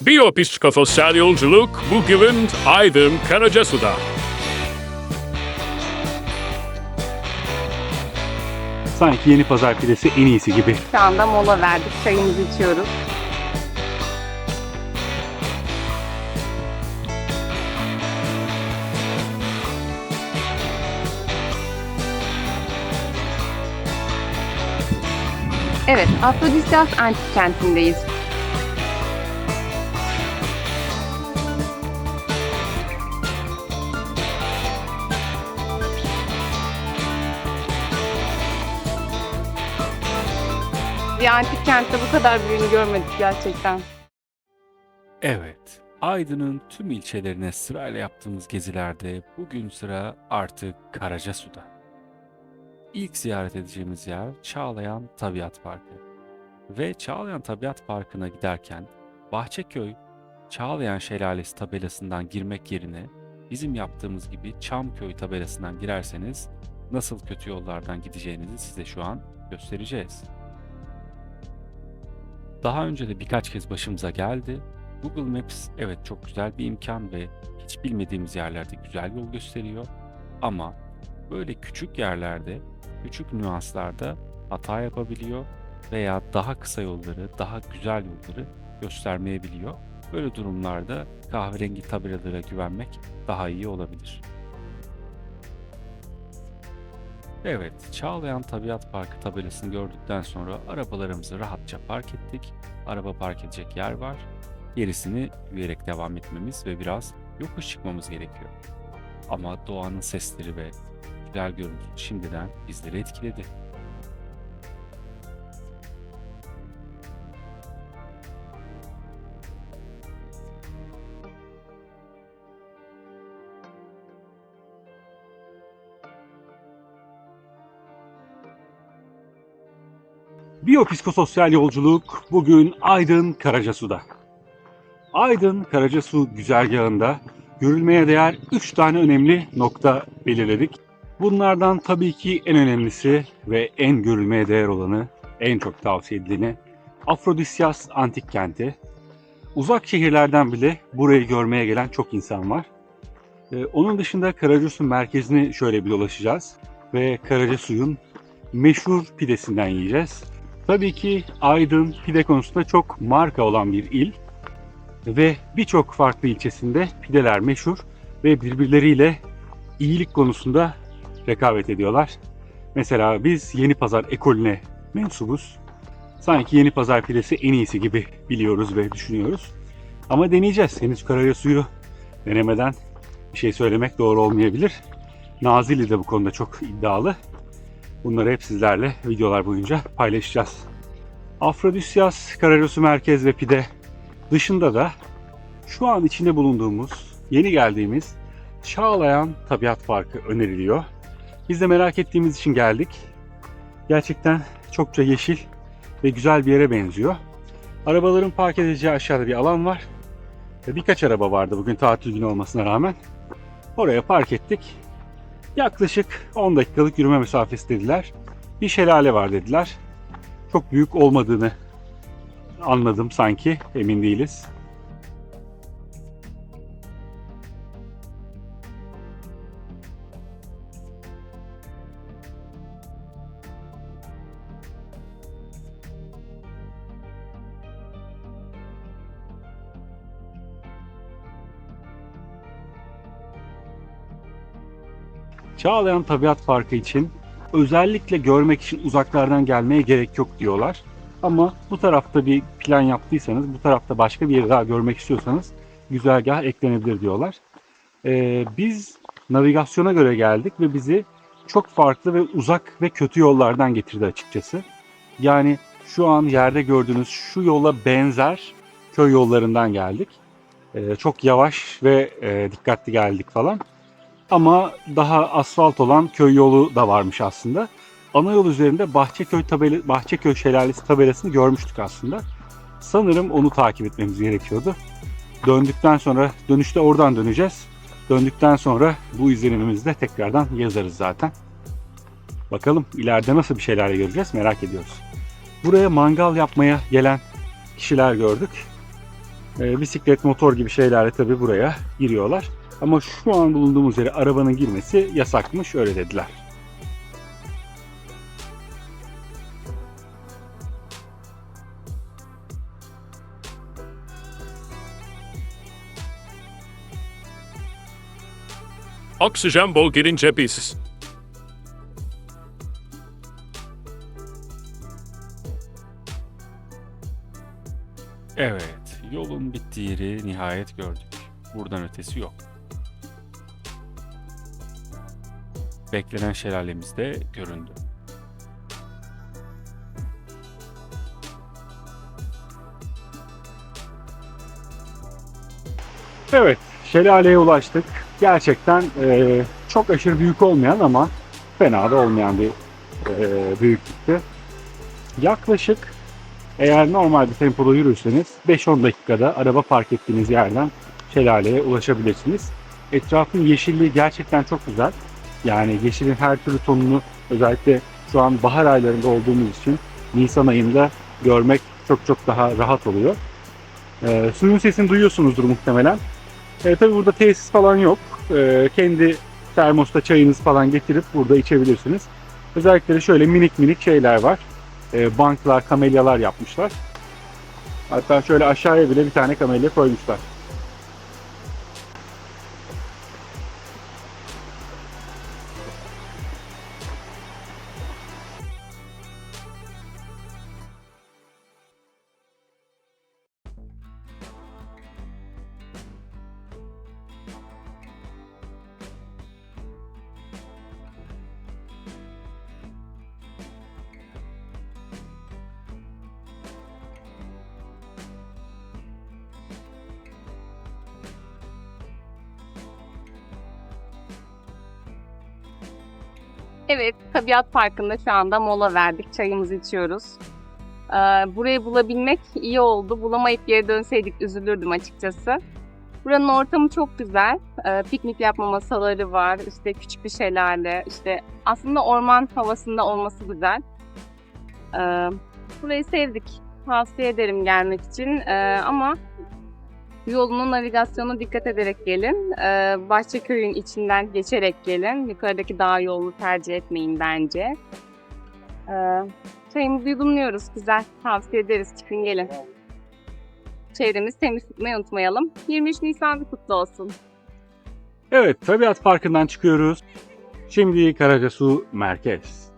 Biyopsikososyal yolculuk bugün Aydın Karacasu'da. Sanki yeni pazar pidesi en iyisi gibi. Şu anda mola verdik. Çayımızı içiyoruz. Evet, Afrodisyas antik kentindeyiz. Bir antik kentte bu kadar büyüğünü görmedik gerçekten. Evet, Aydın'ın tüm ilçelerine sırayla yaptığımız gezilerde bugün sıra artık Karacasu'da. İlk ziyaret edeceğimiz yer Çağlayan Tabiat Parkı. Ve Çağlayan Tabiat Parkı'na giderken Bahçeköy Çağlayan Şelalesi tabelasından girmek yerine bizim yaptığımız gibi Çamköy tabelasından girerseniz nasıl kötü yollardan gideceğinizi size şu an göstereceğiz. Daha önce de birkaç kez başımıza geldi Google Maps evet çok güzel bir imkan ve hiç bilmediğimiz yerlerde güzel yol gösteriyor. Ama böyle küçük yerlerde, küçük nüanslarda hata yapabiliyor veya daha kısa yolları, daha güzel yolları göstermeyebiliyor. Böyle durumlarda kahverengi tabelalara güvenmek daha iyi olabilir. Evet, Çağlayan Tabiat Parkı tabelasını gördükten sonra arabalarımızı rahatça park ettik. Araba park edecek yer var. Gerisini yürüyerek devam etmemiz ve biraz yokuş çıkmamız gerekiyor. Ama doğanın sesleri ve güzel görüntüsü şimdiden bizleri etkiledi. Biyopsikososyal yolculuk bugün Aydın Karacasu'da. Aydın Karacasu güzergahında görülmeye değer 3 tane önemli nokta belirledik. Bunlardan tabii ki en önemlisi ve en görülmeye değer olanı, en çok tavsiye edileni Afrodisyas Antik Kenti. Uzak şehirlerden bile burayı görmeye gelen çok insan var. Ee, onun dışında Karacasu merkezini şöyle bir dolaşacağız ve Karacasu'nun meşhur pidesinden yiyeceğiz. Tabii ki Aydın pide konusunda çok marka olan bir il ve birçok farklı ilçesinde pideler meşhur ve birbirleriyle iyilik konusunda rekabet ediyorlar. Mesela biz Yeni Pazar ekolüne mensubuz. Sanki Yeni Pazar pidesi en iyisi gibi biliyoruz ve düşünüyoruz. Ama deneyeceğiz. Henüz karaya suyu denemeden bir şey söylemek doğru olmayabilir. Nazilli de bu konuda çok iddialı. Bunları hep sizlerle videolar boyunca paylaşacağız. Afrodisyas, Kararosu Merkez ve Pide dışında da şu an içinde bulunduğumuz, yeni geldiğimiz Çağlayan Tabiat Parkı öneriliyor. Biz de merak ettiğimiz için geldik. Gerçekten çokça yeşil ve güzel bir yere benziyor. Arabaların park edeceği aşağıda bir alan var. Birkaç araba vardı bugün tatil günü olmasına rağmen. Oraya park ettik. Yaklaşık 10 dakikalık yürüme mesafesi dediler. Bir şelale var dediler. Çok büyük olmadığını anladım sanki. Emin değiliz. Çağlayan Tabiat Parkı için özellikle görmek için uzaklardan gelmeye gerek yok diyorlar. Ama bu tarafta bir plan yaptıysanız, bu tarafta başka bir yeri daha görmek istiyorsanız güzergah eklenebilir diyorlar. Ee, biz navigasyona göre geldik ve bizi çok farklı ve uzak ve kötü yollardan getirdi açıkçası. Yani şu an yerde gördüğünüz şu yola benzer köy yollarından geldik. Ee, çok yavaş ve e, dikkatli geldik falan. Ama daha asfalt olan köy yolu da varmış aslında. Ana yol üzerinde Bahçeköy, tabela, Bahçeköy Şelalesi tabelasını görmüştük aslında. Sanırım onu takip etmemiz gerekiyordu. Döndükten sonra, dönüşte oradan döneceğiz. Döndükten sonra bu izlenimimizi de tekrardan yazarız zaten. Bakalım ileride nasıl bir şeyler göreceğiz merak ediyoruz. Buraya mangal yapmaya gelen kişiler gördük. e, bisiklet, motor gibi şeylerle tabii buraya giriyorlar. Ama şu an bulunduğumuz yere arabanın girmesi yasakmış öyle dediler. Oxygen bol girince biz. Evet, yolun bittiği yeri nihayet gördük. Buradan ötesi yok. Beklenen şelalemiz de göründü. Evet, şelaleye ulaştık. Gerçekten e, çok aşırı büyük olmayan ama fena da olmayan bir e, büyüklükte. Yaklaşık eğer normal bir tempoda yürürseniz 5-10 dakikada araba park ettiğiniz yerden şelaleye ulaşabilirsiniz. Etrafın yeşilliği gerçekten çok güzel. Yani yeşilin her türlü tonunu özellikle şu an bahar aylarında olduğumuz için Nisan ayında görmek çok çok daha rahat oluyor. E, suyun sesini duyuyorsunuzdur muhtemelen. E, tabii burada tesis falan yok. E, kendi termosta çayınız falan getirip burada içebilirsiniz. Özellikle şöyle minik minik şeyler var. E, banklar, kamelyalar yapmışlar. Hatta şöyle aşağıya bile bir tane kamelya koymuşlar. Evet, Tabiat Parkı'nda şu anda mola verdik. Çayımızı içiyoruz. Ee, burayı bulabilmek iyi oldu. Bulamayıp geri dönseydik üzülürdüm açıkçası. Buranın ortamı çok güzel. Ee, piknik yapma masaları var. İşte küçük bir şelale. İşte aslında orman havasında olması güzel. Ee, burayı sevdik. Tavsiye ederim gelmek için. Ee, ama Yolunun navigasyonu dikkat ederek gelin. Ee, Bahçeköy'ün içinden geçerek gelin. Yukarıdaki dağ yolunu tercih etmeyin bence. Ee, çayımızı yudumluyoruz. Güzel. Tavsiye ederiz. Çıkın gelin. Çevremizi temiz tutmayı unutmayalım. 23 Nisan kutlu olsun. Evet, Tabiat Parkı'ndan çıkıyoruz. Şimdi Karacasu Merkez.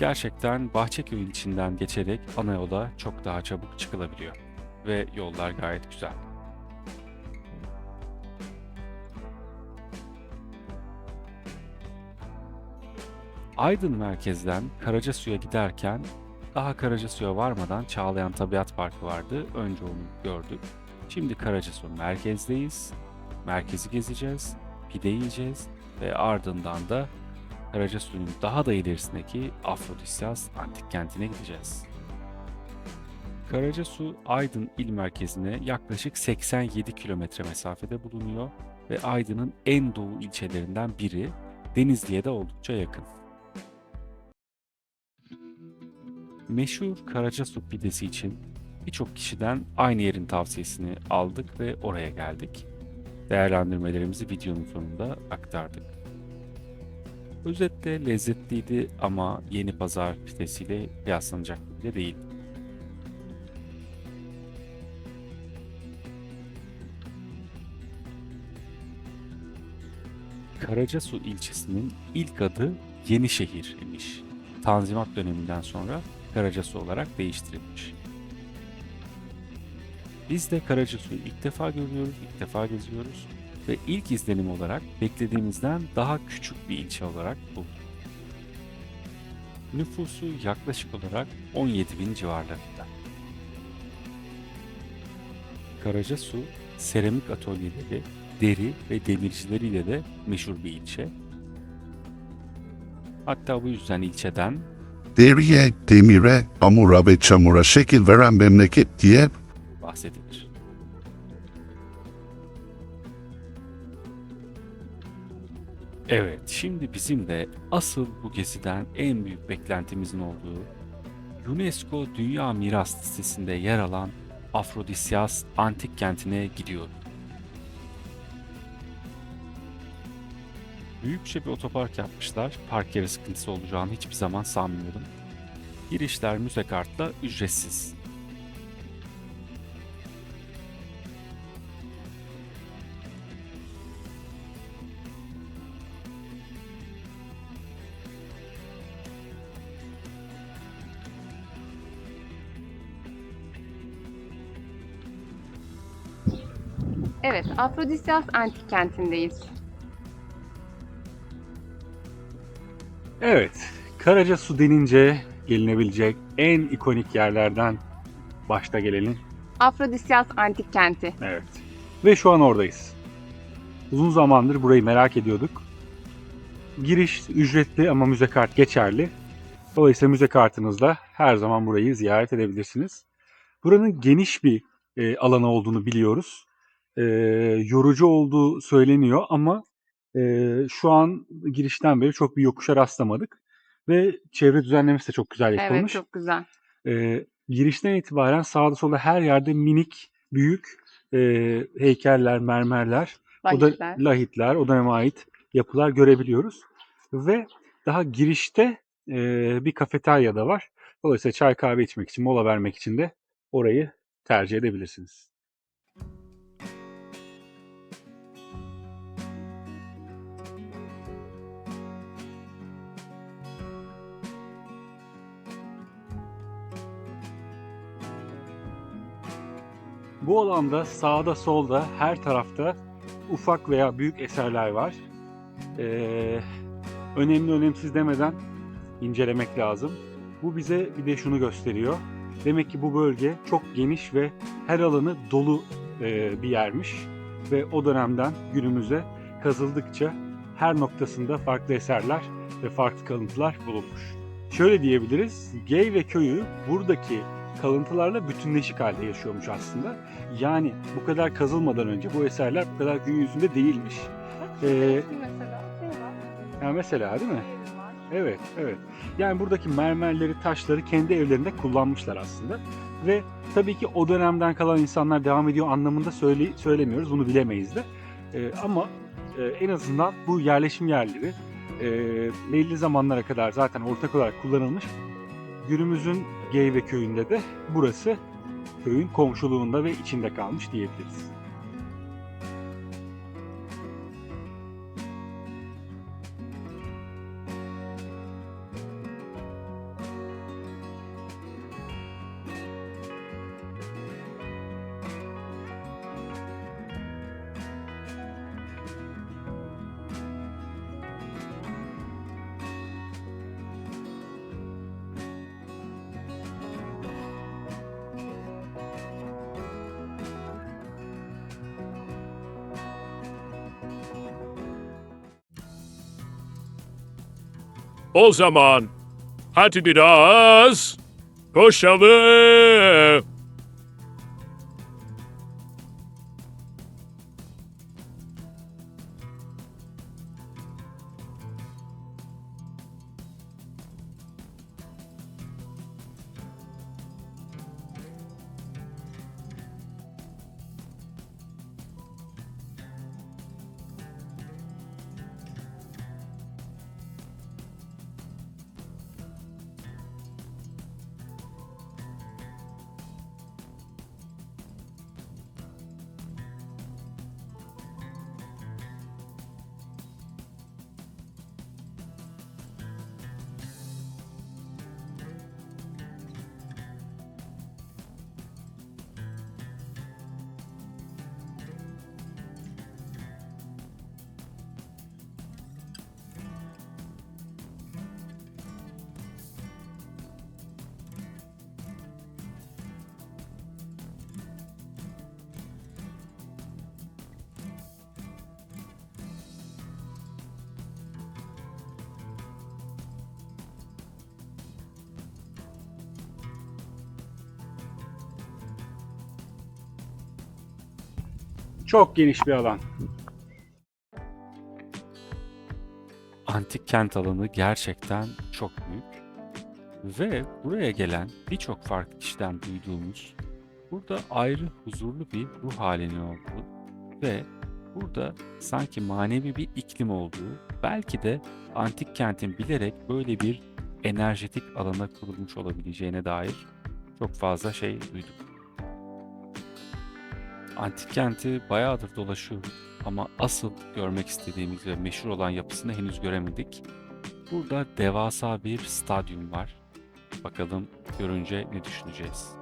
Gerçekten Bahçeköy'ün içinden geçerek ana yola çok daha çabuk çıkılabiliyor. Ve yollar gayet güzel. Aydın merkezden Karacasu'ya giderken daha Karacasu'ya varmadan Çağlayan Tabiat Parkı vardı. Önce onu gördük. Şimdi Karacasu merkezdeyiz. Merkezi gezeceğiz, pide yiyeceğiz ve ardından da Karacasu'nun daha da ilerisindeki Afrodisyas antik kentine gideceğiz. Karacasu, Aydın il merkezine yaklaşık 87 kilometre mesafede bulunuyor ve Aydın'ın en doğu ilçelerinden biri, Denizli'ye de oldukça yakın. Meşhur Karacasu pidesi için birçok kişiden aynı yerin tavsiyesini aldık ve oraya geldik. Değerlendirmelerimizi videonun sonunda aktardık. Özetle lezzetliydi ama yeni pazar pidesiyle kıyaslanacak gibi de değil. Karacasu ilçesinin ilk adı Yenişehir imiş. Tanzimat döneminden sonra Karacasu olarak değiştirilmiş. Biz de Karacasu'yu ilk defa görüyoruz, ilk defa geziyoruz ve ilk izlenim olarak beklediğimizden daha küçük bir ilçe olarak bulduk. Nüfusu yaklaşık olarak 17 bin civarlarında. Karacasu, seramik atölyeleri, deri ve demircileriyle de meşhur bir ilçe. Hatta bu yüzden ilçeden Deriye, demire, hamura ve çamura şekil veren memleket diye bahsedilir. Evet, şimdi bizim de asıl bu geziden en büyük beklentimizin olduğu UNESCO Dünya Miras Listesi'nde yer alan Afrodisyas antik kentine gidiyorum. Büyükçe bir otopark yapmışlar. Park yeri sıkıntısı olacağını hiçbir zaman sanmıyordum. Girişler müze kartla ücretsiz. Evet, Afrodisyas antik kentindeyiz. Evet, Karacasu denince gelinebilecek en ikonik yerlerden başta gelenin. Afrodisyas antik kenti. Evet. Ve şu an oradayız. Uzun zamandır burayı merak ediyorduk. Giriş ücretli ama müze kart geçerli. Dolayısıyla müze kartınızla her zaman burayı ziyaret edebilirsiniz. Buranın geniş bir e, alanı olduğunu biliyoruz. E, yorucu olduğu söyleniyor ama e, şu an girişten beri çok bir yokuşa rastlamadık. Ve çevre düzenlemesi de çok güzel Evet, yapılmış. çok güzel. E, girişten itibaren sağda solda her yerde minik, büyük e, heykeller, mermerler, o da Lahitler. lahitler, o döneme ait yapılar görebiliyoruz. Ve daha girişte e, bir kafeterya da var. Dolayısıyla çay kahve içmek için, mola vermek için de orayı tercih edebilirsiniz. Bu alanda sağda solda her tarafta ufak veya büyük eserler var. Ee, önemli önemsiz demeden incelemek lazım. Bu bize bir de şunu gösteriyor. Demek ki bu bölge çok geniş ve her alanı dolu e, bir yermiş. Ve o dönemden günümüze kazıldıkça her noktasında farklı eserler ve farklı kalıntılar bulunmuş. Şöyle diyebiliriz, Gey ve köyü buradaki kalıntılarla bütünleşik halde yaşıyormuş aslında. Yani bu kadar kazılmadan önce bu eserler bu kadar gün yüzünde değilmiş. Ee. Yani mesela değil mi? Evet, evet. Yani buradaki mermerleri, taşları kendi evlerinde kullanmışlar aslında. Ve tabii ki o dönemden kalan insanlar devam ediyor anlamında söyle, söylemiyoruz. Bunu bilemeyiz de. Ee, ama e, en azından bu yerleşim yerleri e, belli zamanlara kadar zaten ortak olarak kullanılmış. Günümüzün Geyve köyünde de burası köyün komşuluğunda ve içinde kalmış diyebiliriz. O zaman hadi biraz koşalım. Çok geniş bir alan. Antik kent alanı gerçekten çok büyük. Ve buraya gelen birçok farklı kişiden duyduğumuz burada ayrı huzurlu bir ruh halinin olduğu ve burada sanki manevi bir iklim olduğu, belki de antik kentin bilerek böyle bir enerjetik alana kurulmuş olabileceğine dair çok fazla şey duydum. Antik kenti bayağıdır dolaşıyoruz ama asıl görmek istediğimiz ve meşhur olan yapısını henüz göremedik. Burada devasa bir stadyum var. Bakalım görünce ne düşüneceğiz.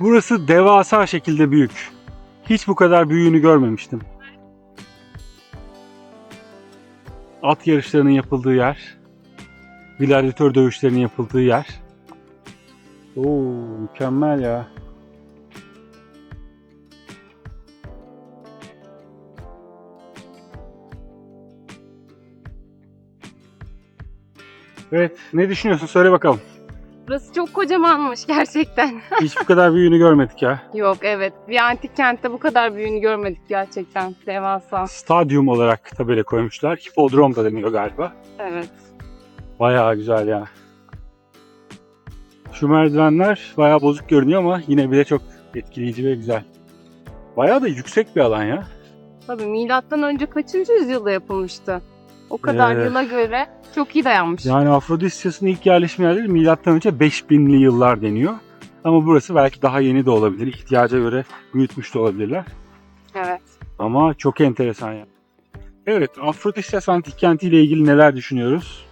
Burası devasa şekilde büyük. Hiç bu kadar büyüğünü görmemiştim. At yarışlarının yapıldığı yer. Gladyatör dövüşlerinin yapıldığı yer. Oo, mükemmel ya. Evet, ne düşünüyorsun? Söyle bakalım. Burası çok kocamanmış gerçekten. Hiç bu kadar büyüğünü görmedik ya. Yok evet. Bir antik kentte bu kadar büyüğünü görmedik gerçekten. Devasa. Stadyum olarak tabela koymuşlar. Hipodrom da deniyor galiba. Evet. Bayağı güzel ya. Şu merdivenler bayağı bozuk görünüyor ama yine bile çok etkileyici ve güzel. Bayağı da yüksek bir alan ya. Tabii milattan önce kaçıncı yüzyılda yapılmıştı? O kadar Ee, yıla göre çok iyi dayanmış. Yani Afrodisyas'ın ilk yerleşim yerleri milattan önce 5000'li yıllar deniyor. Ama burası belki daha yeni de olabilir. İhtiyaca göre büyütmüş de olabilirler. Evet. Ama çok enteresan ya. Evet, Afrodisyas antik kenti ile ilgili neler düşünüyoruz?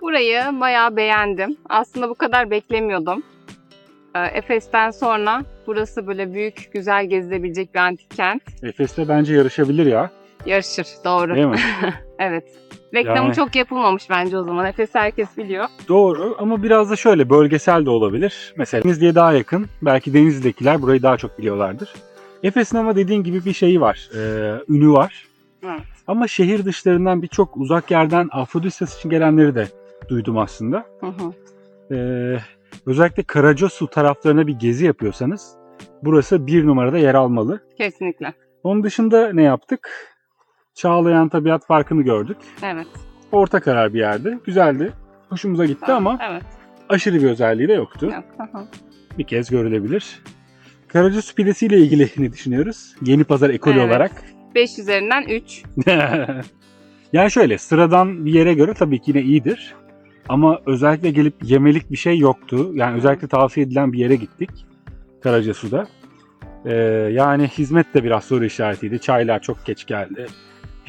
Burayı bayağı beğendim. Aslında bu kadar beklemiyordum. Ee, Efes'ten sonra burası böyle büyük, güzel gezilebilecek bir antik kent. Efes'te bence yarışabilir ya. Yarışır, doğru. Değil mi? Evet. Reklamı Yani- çok yapılmamış bence o zaman. Efes herkes biliyor. Doğru ama biraz da şöyle bölgesel de olabilir. Mesela Denizli'ye daha yakın. Belki Denizli'dekiler burayı daha çok biliyorlardır. Efes'in ama dediğin gibi bir şeyi var. e, ünü var. Evet. Ama şehir dışlarından birçok uzak yerden Afrodisyas için gelenleri de duydum aslında. Hı hı. E, özellikle Karacasu taraflarına bir gezi yapıyorsanız burası bir numarada yer almalı. Kesinlikle. Onun dışında ne yaptık? Çağlayan Tabiat Parkı'nı gördük. Evet. Orta karar bir yerde. Güzeldi. Hoşumuza gitti ama Evet. aşırı bir özelliği de yoktu. Yok. Bir kez görülebilir. Karacasu pidesi ile ilgili ne düşünüyoruz? Yeni pazar ekolü Evet. olarak. 5 üzerinden 3. yani şöyle sıradan bir yere göre tabii ki yine iyidir. Ama özellikle gelip yemelik bir şey yoktu. Yani özellikle tavsiye edilen bir yere gittik. Karacasu'da. Ee, yani hizmet de biraz soru işaretiydi. Çaylar çok geç geldi.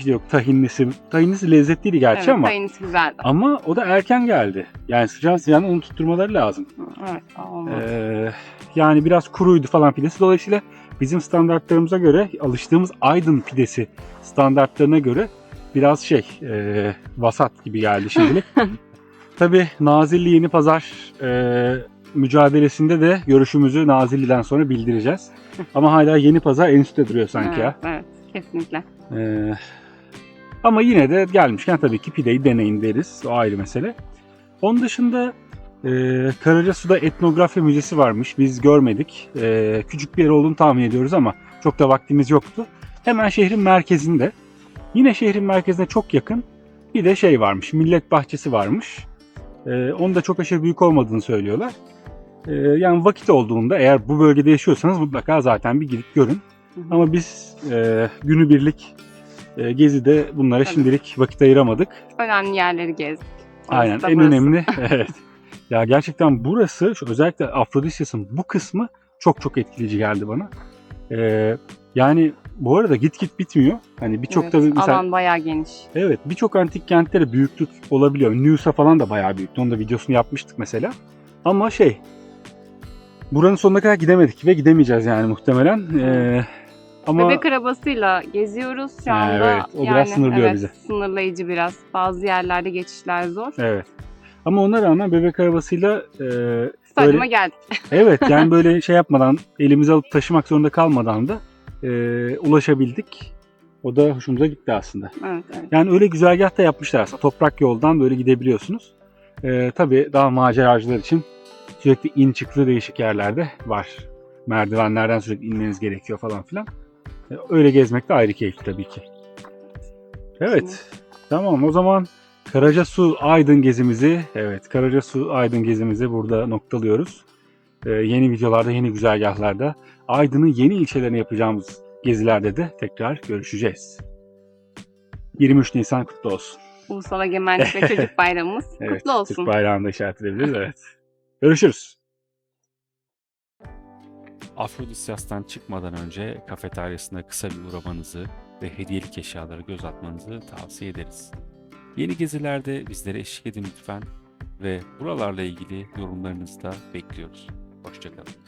İşte yok tahinlisi. Tahinlisi lezzetliydi gerçi Evet, ama. sayınız güzeldi. Ama o da erken geldi. Yani sıcağı sıcağına onu tutturmaları lazım. Evet. olmaz. Ee, yani biraz kuruydu falan pidesi. Dolayısıyla bizim standartlarımıza göre alıştığımız Aydın pidesi standartlarına göre biraz şey e, vasat gibi geldi şimdilik. Tabii Nazilli Yeni Pazar e, mücadelesinde de görüşümüzü Nazilli'den sonra bildireceğiz. Ama hala Yeni Pazar en üstte duruyor sanki evet, ya. Evet. Kesinlikle. Ee, ama yine de gelmişken tabii ki pideyi deneyin deriz. O ayrı mesele. Onun dışında e, Karacasu'da etnografya müzesi varmış. Biz görmedik. E, küçük bir yer olduğunu tahmin ediyoruz ama çok da vaktimiz yoktu. Hemen şehrin merkezinde. Yine şehrin merkezine çok yakın bir de şey varmış. Millet bahçesi varmış. E, onun da çok aşırı büyük olmadığını söylüyorlar. E, yani vakit olduğunda eğer bu bölgede yaşıyorsanız mutlaka zaten bir gidip görün. Ama biz e, günübirlik e, gezide bunlara Tabii. şimdilik vakit ayıramadık. Önemli yerleri gezdik. Orası Aynen en burası. önemli evet. Ya gerçekten burası şu özellikle Afrodisyas'ın bu kısmı çok çok etkileyici geldi bana. E, yani bu arada git git bitmiyor. Hani birçok Evet, tabii mesela Alan bayağı geniş. evet birçok antik kentlere büyüklük olabiliyor. News'a falan da bayağı büyüktü. Onun da videosunu yapmıştık mesela. Ama şey buranın sonuna kadar gidemedik ve gidemeyeceğiz yani muhtemelen. E, ama Bebek arabasıyla geziyoruz şu Ha, anda. evet, o biraz sınırlıyor evet, bizi. Sınırlayıcı biraz. Bazı yerlerde geçişler zor. Evet. Ama ona rağmen bebek arabasıyla e, Stadyuma böyle, geldik. evet yani böyle şey yapmadan elimize alıp taşımak zorunda kalmadan da e, ulaşabildik. O da hoşumuza gitti aslında. Evet, evet. Yani öyle güzergah da yapmışlar aslında. Toprak yoldan böyle gidebiliyorsunuz. Ee, tabii daha maceracılar için sürekli in çıktığı değişik yerlerde var. Merdivenlerden sürekli inmeniz gerekiyor falan filan. Öyle gezmek de ayrı keyifli tabii ki. Evet. Tamam o zaman Karacasu Aydın gezimizi, evet Karacasu Aydın gezimizi burada noktalıyoruz. Ee, yeni videolarda, yeni güzergahlarda, Aydın'ın yeni ilçelerini yapacağımız gezilerde de tekrar görüşeceğiz. 23 Nisan kutlu olsun. Ulusal Egemenlik ve Çocuk Bayramımız Evet, kutlu olsun. Türk bayrağını da işaret edebiliriz. Evet. Görüşürüz. Afrodisyas'tan çıkmadan önce kafeteryasına kısa bir uğramanızı ve hediyelik eşyalara göz atmanızı tavsiye ederiz. Yeni gezilerde bizlere eşlik edin lütfen ve buralarla ilgili yorumlarınızı da bekliyoruz. Hoşçakalın.